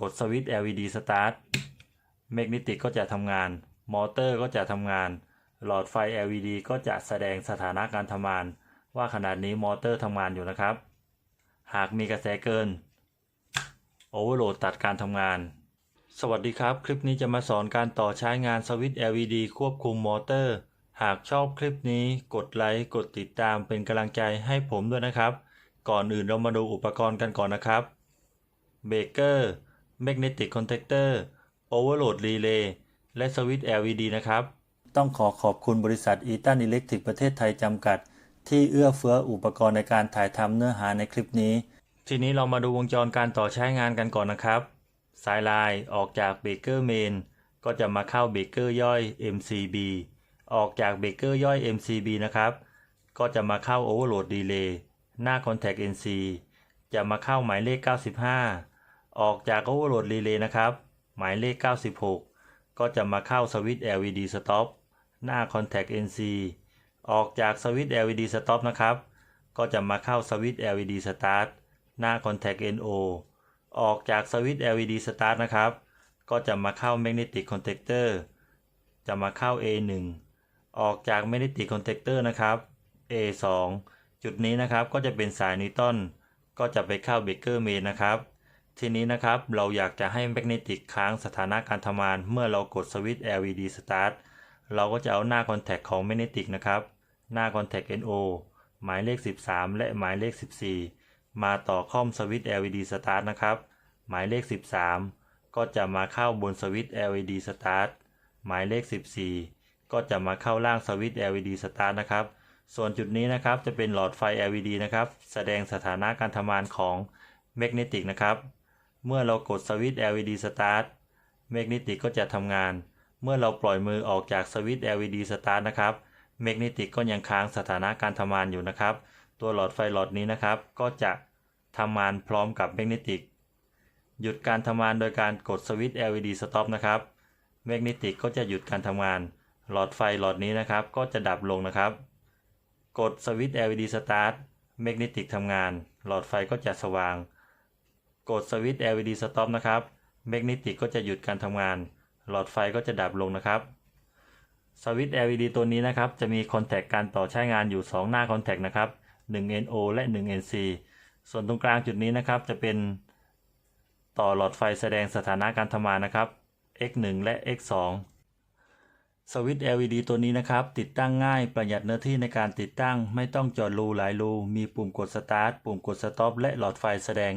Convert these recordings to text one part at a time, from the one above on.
กดสวิตช์ LED Start แมกเนติกก็จะทำงาน มอเตอร์ก็จะทำงาน หลอดไฟ LED ก็จะแสดงสถานะการทำงาน ว่าขนาดนี้มอเตอร์ทำงานอยู่นะครับ หากมีกระแสเกินโอเวอร์โหลดตัดการทำงาน สวัสดีครับ คลิปนี้จะมาสอนการต่อใช้งานสวิตช์ LED ควบคุมมอเตอร์ หากชอบคลิปนี้กดไลค์กดติดตามเป็นกำลังใจให้ผมด้วยนะครับ ก่อนอื่นเรามาดูอุปกรณ์กันก่อนนะครับ เบเกอร์ แมกเนติกคอนแทคเตอร์โอเวอร์โหลดรีเลย์และสวิตช์ LED นะครับ ต้องขอขอบคุณบริษัทอีตันอิเล็กทริกประเทศไทยจำกัด ที่เอื้อเฟื้ออุปกรณ์ในการถ่ายทำเนื้อหาในคลิปนี้ ทีนี้เรามาดูวงจรการต่อใช้งานกันก่อนนะครับ สายลายออกจากเบเกอร์เมนก็จะมาเข้าเบเกอร์ย่อย MCB ออกจากเบเกอร์ย่อย MCB นะครับ ก็จะมาเข้า Overload Relay หน้า Contact NC จะมาเข้าหมายเลข 95 ออกจาก Overload Relay นะครับ หมายเลข 96 ก็จะมาเข้าสวิตช์ LED Stop หน้า Contact NC ออกจากสวิตช์ LED Stop นะครับ ก็จะมาเข้าสวิตช์ LED Start หน้า Contact NO ออกจากสวิตช์ LED Start นะครับ ก็จะมาเข้า Magnetic Contactor จะมาเข้า A1 ออกจาก Magnetic Contactor นะครับ A2 จุดนี้นะครับก็จะเป็นสายนิวตันก็จะไปเข้า Baker Main นะครับ ทีนี้นะครับเราอยากจะให้ Magnetic ค้างสถานะการทำงาน เมื่อเรากดสวิตช์ LED Start เราก็จะเอาหน้า Contact ของ Magnetic นะครับ หน้า Contact NO หมายเลข 13 และหมายเลข 14 มาต่อคอมสวิตช์ LED Start นะครับ หมายเลข 13 ก็จะมาเข้าบนสวิตช์ LED Start หมายเลข 14 ก็จะมาเข้าล่างสวิตช์ LED Start นะครับ ส่วนจุดนี้นะครับจะเป็นหลอดไฟ LED นะครับ แสดงสถานะการทำงานของ Magnetic นะครับ เมื่อเรากดสวิตช์ LED Start Magnetic ก็จะทำงาน เมื่อเราปล่อยมือออกจากสวิตช์ LED Start นะครับ Magnetic ก็ยังค้างสถานะการทำงานอยู่นะครับ ตัวหลอดไฟหลอดนี้นะครับ ก็จะทำงานพร้อมกับ Magnetic หยุดการทำงานโดยการกดสวิตช์ LED Stop นะครับ Magnetic ก็จะหยุดการทำงาน หลอดไฟหลอดนี้นะครับ ก็จะดับลงนะครับ กดสวิตช์ LED Start Magnetic ทำงาน หลอดไฟก็จะสว่าง กดสวิตช์ LED Stop นะครับ Magnetic ก็จะหยุดการทำงาน หลอดไฟก็จะดับลงนะครับสวิตช์ LED ตัวนี้นะครับ จะมีคอนแทคการต่อใช้งานอยู่ 2 หน้าคอนแทคนะครับ 1 NO และ 1 NC ส่วนตรงกลางจุดนี้นะครับ จะเป็นต่อหลอดไฟแสดงสถานะการทำงานนะครับ X1 และ X2 สวิตช์ LED ตัวนี้นะครับ ติดตั้งง่ายประหยัดเนื้อที่ในการติดตั้ง ไม่ต้องจอดรูหลายรู มีปุ่มกด Start ปุ่มกด Stop และหลอดไฟแสดง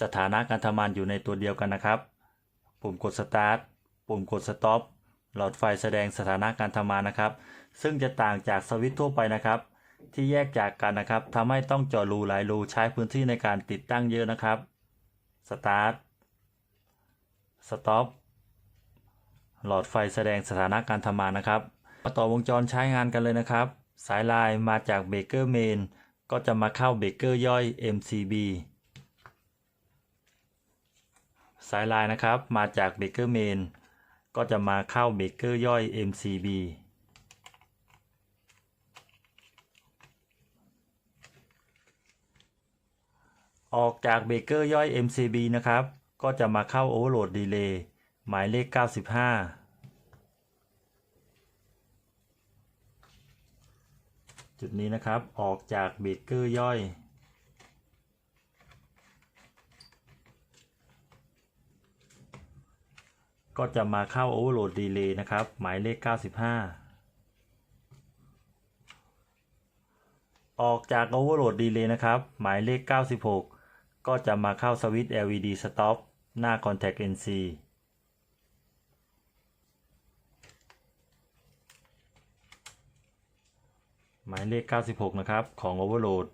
สถานะการทำงานอยู่ในตัวเดียวกันนะครับ ปุ่มกด Start ปุ่มกด Stop หลอดไฟแสดงสถานะการทำงานนะครับ ซึ่งจะต่างจากสวิตช์ทั่วไปนะครับ ที่แยกจากกันนะครับทำให้ต้องเจาะรูหลายรูใช้พื้นที่ในการติดตั้งเยอะนะครับ Start Stop หลอดไฟแสดงสถานะการทำงานนะครับมาต่อวงจรใช้งานกันเลยนะครับ สายลายมาจากเบเกอร์เมนก็จะมาเข้าเบเกอร์ย่อย MCB สายลายนะครับ มาจากเบเกอร์เมนก็จะมาเข้าเบเกอร์ย่อย MCB ออกจากเบเกอร์ย่อย MCB นะครับ ก็จะมาเข้า Overload Relay หมายเลข 95จุดนี้นะครับ ออกจากเบเกอร์ย่อย ก็จะมาเข้า Overload Relay นะครับ หมายเลข 95 ออกจาก Overload Relay นะครับ หมายเลข 96 ก็จะมาเข้าสวิตช์ LED Stop หน้า Contact NC หมายเลข 96 นะครับ ของ Overload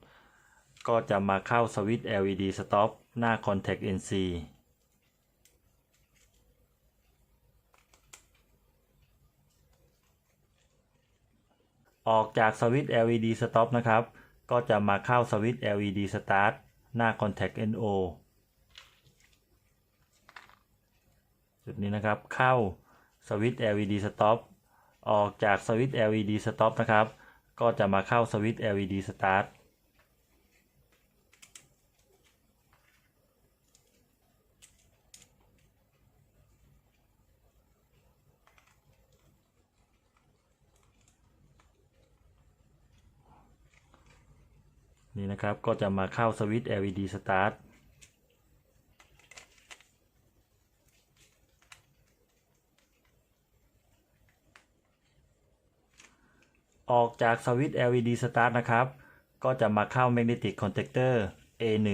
ก็จะมาเข้าสวิตช์ LED Stop หน้า Contact NC ออกจากสวิตช์ LED Stop นะครับ ก็จะมาเข้าสวิตช์ LED Start หน้า Contact NO จุดนี้นะครับ เข้าสวิตช์ LED Stop ออกจากสวิตช์ LED Stop นะครับ ก็จะมาเข้าสวิตช์ LED Start นี่นะครับก็จะมาเข้าสวิตช์ LED Start ออกจากสวิตช์ LED Start นะครับ ก็จะมาเข้า Magnetic Contactor A1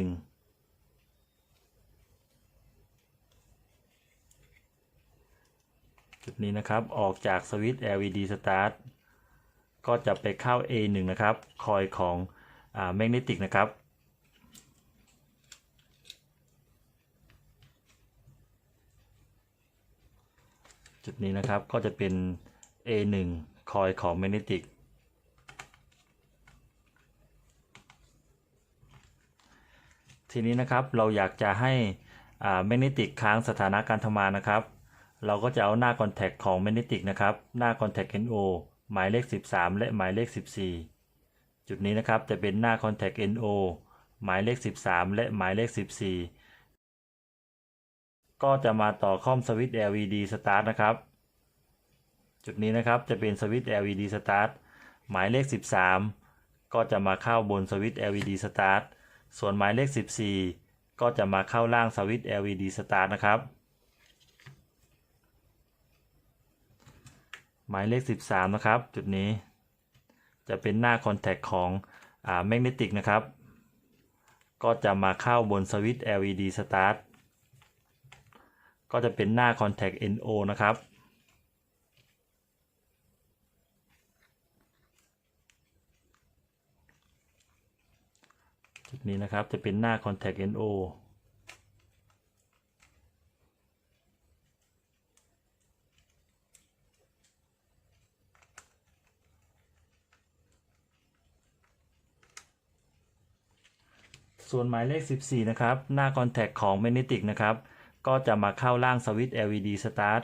จุดนี้นะครับ ออกจากสวิตช์ LED Start ก็จะไปเข้า A1 นะครับ คอยของ อ่า Magnetic นะครับจุดนี้นะครับก็จะเป็น A1 คอยของ Magnetic ทีนี้นะครับเราอยากจะให้อ่า Magnetic ค้างสถานะการทำงานนะครับ เราก็จะเอาหน้า Contact ของ Magnetic นะครับ หน้า Contact NO หมายเลข 13 และหมายเลข 14 จุดนี้นะครับจะเป็นหน้า Contact NO หมายเลข 13 และหมายเลข 14 ก็จะมาต่อคอมสวิตช์ LED Start นะครับ จุดนี้นะครับจะเป็นสวิตช์ LED Start หมายเลข 13 ก็จะมาเข้าบนสวิตช์ LED Start ส่วนหมายเลข 14 ก็จะมาเข้าล่างสวิตช์ LED Start นะครับ หมายเลข 13 นะครับ จุดนี้ จะเป็นหน้าคอนแทคของแมกเนติกนะครับ ก็จะมาเข้าบนสวิตช์ LED Start ก็จะเป็นหน้า Contact NO นะครับ จุดนี้นะครับจะเป็นหน้า Contact NO ส่วนหมายเลข 14 นะครับ หน้า Contact ของ Magnetic นะครับ ก็จะมาเข้าล่างสวิตช์ LED Start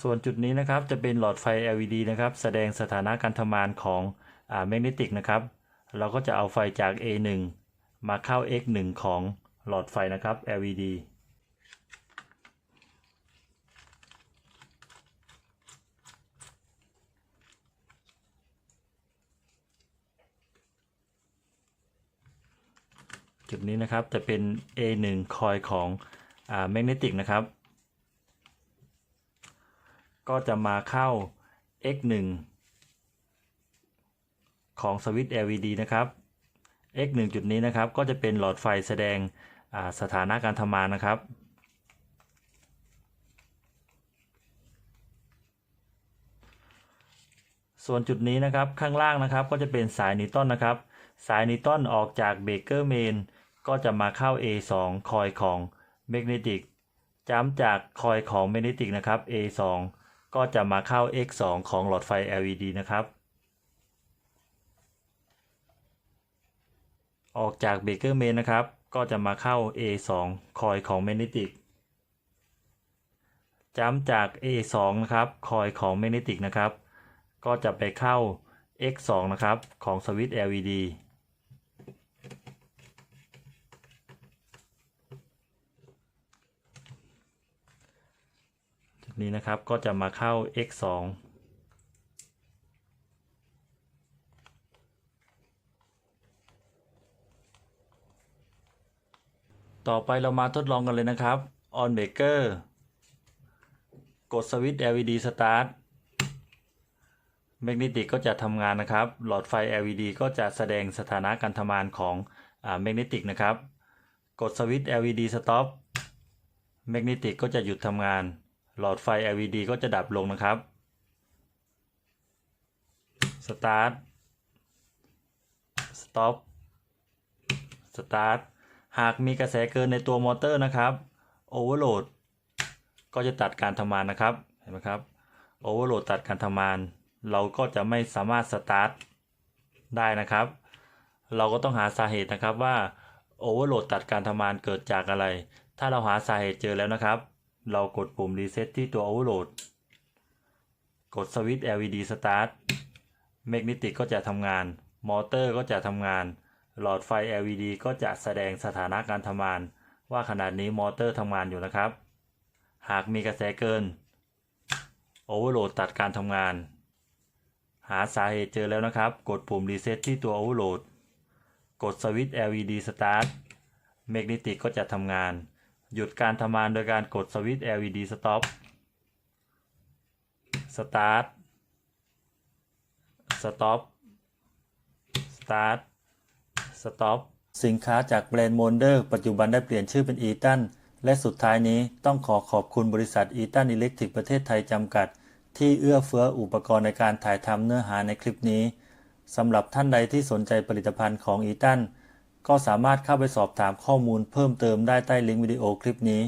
ส่วนจุดนี้นะครับจะเป็นหลอดไฟ LED นะครับ แสดงสถานะการทำงานของอแมกเนติกนะครับ เราก็จะเอาไฟจาก A1 มาเข้า X1 ของหลอดไฟนะครับ LED จุดนี้นะครับจะเป็น A1 คอยของอแมกเนติกนะครับ ก็จะมาเข้า X1 ของสวิตช์ LED นะครับ X1 จุดนี้นะครับ ก็จะเป็นหลอดไฟแสดงสถานะการทำงานนะครับส่วนจุดนี้นะครับข้างล่างนะครับก็จะเป็นสายนิวตันนะครับ สายนิวตันออกจากเบเกอร์เมนก็จะมาเข้า A2 คอยของแมกเนติกจ้ำจากคอยของแมกเนติกนะครับ A2 ก็จะมาเข้า X2 ของหลอดไฟ LED นะครับ ออกจากเบเกอร์เมนนะครับ ก็จะมาเข้า A2 คอยของแมกเนติกจ้ำจาก A2 นะครับคอยของแมกเนติกนะครับ ก็จะไปเข้า X2 นะครับ ของสวิตช์ LED นี้นะครับ ก็จะมาเข้า X2 ต่อไปเรามาทดลองกันเลยนะครับ on breaker กดสวิตช์ LED start แมกเนติกก็จะทำงานนะครับ หลอดไฟ LED ก็จะแสดงสถานะการทำงานของแมกเนติกนะครับ กดสวิตช์ LED stop แมกเนติกก็จะหยุดทำงาน หลอดไฟ LED ก็จะดับลงนะครับ start stop start หากมีกระแสเกินในตัวมอเตอร์นะครับ overload ก็จะตัดการทำงานนะครับ เห็นไหมครับ overload ตัดการทำงาน เราก็จะไม่สามารถสตาร์ทได้นะครับ เราก็ต้องหาสาเหตุนะครับว่าโอเวอร์โหลดตัดการทำงานเกิดจากอะไร ถ้าเราหาสาเหตุเจอแล้วนะครับ เรากดปุ่มรีเซ็ตที่ตัวโอเวอร์โหลดกดสวิตช์ LED Start เมกนิติกก็จะทำงาน มอเตอร์ก็จะทำงาน หลอดไฟ LED ก็จะแสดงสถานะการทำงาน ว่าขนาดนี้มอเตอร์ทำงานอยู่นะครับ หากมีกระแสเกินโอเวอร์โหลดตัดการทำงาน หาสาเหตุเจอแล้วนะครับ กดปุ่มรีเซ็ตที่ตัวโอเวอร์โหลดกดสวิตช์ LED Start เมกนิติกก็จะทำงาน หยุดการทำงานโดยการกดสวิตช์ LED Stop Start Stop Start Stop สินค้าจากแบรนด์โมนเดอร์ปัจจุบันได้เปลี่ยนชื่อเป็นอีตันและสุดท้ายนี้ต้องขอขอบคุณบริษัทอีตันอิเล็กทริกประเทศไทยจำกัด ที่เอื้อเฟื้ออุปกรณ์ในการถ่ายทำเนื้อหาในคลิปนี้สำหรับท่านใดที่สนใจผลิตภัณฑ์ของอีตัน ก็สามารถเข้าไปสอบถามข้อมูลเพิ่มเติมได้ใต้ลิงก์วิดีโอคลิปนี้